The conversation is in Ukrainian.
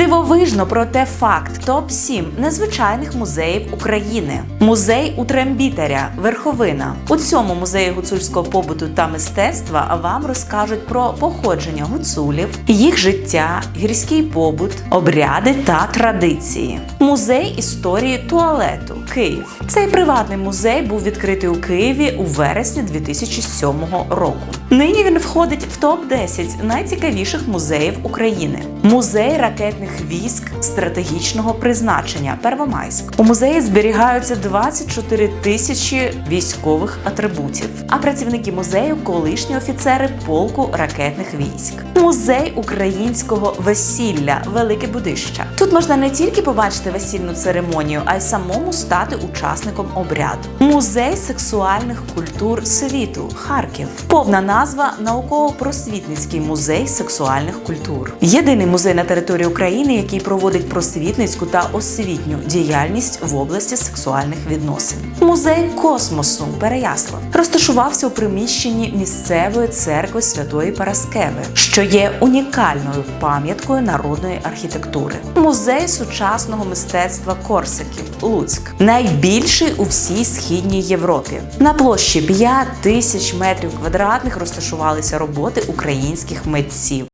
Дивовижно, проте факт топ 7 незвичайних музеїв України. Музей Утрембітаря, Верховина. У цьому музеї гуцульського побуту та мистецтва вам розкажуть про походження гуцулів, їх життя, гірський побут, обряди та традиції. Музей історії туалету Київ. Цей приватний музей був відкритий у Києві у вересні 2007 року. Нині він входить в топ 10 найцікавіших музеїв України. Музей ракетних військ стратегічного призначення Первомайськ. У музеї зберігаються 24 тисячі військових атрибутів. А працівники музею колишні офіцери полку ракетних військ. Музей українського весілля Велике Будище. Тут можна не тільки побачити весільну церемонію, а й самому стати учасником обряду. Музей сексуальних культур світу Харків. Повна назва науково-просвітницький музей сексуальних культур. Єдиний музей на території України, який проводить просвітницьку та освітню діяльність в області сексуальних відносин. Музей космосу Переяслав розташувався у приміщенні місцевої церкви Святої Параскеви, що є унікальною пам'яткою народної архітектури. Музей сучасного мистецтва Корсиків Луцьк найбільший у всій східній Європі. На площі 5 тисяч метрів квадратних розташувалися роботи українських митців.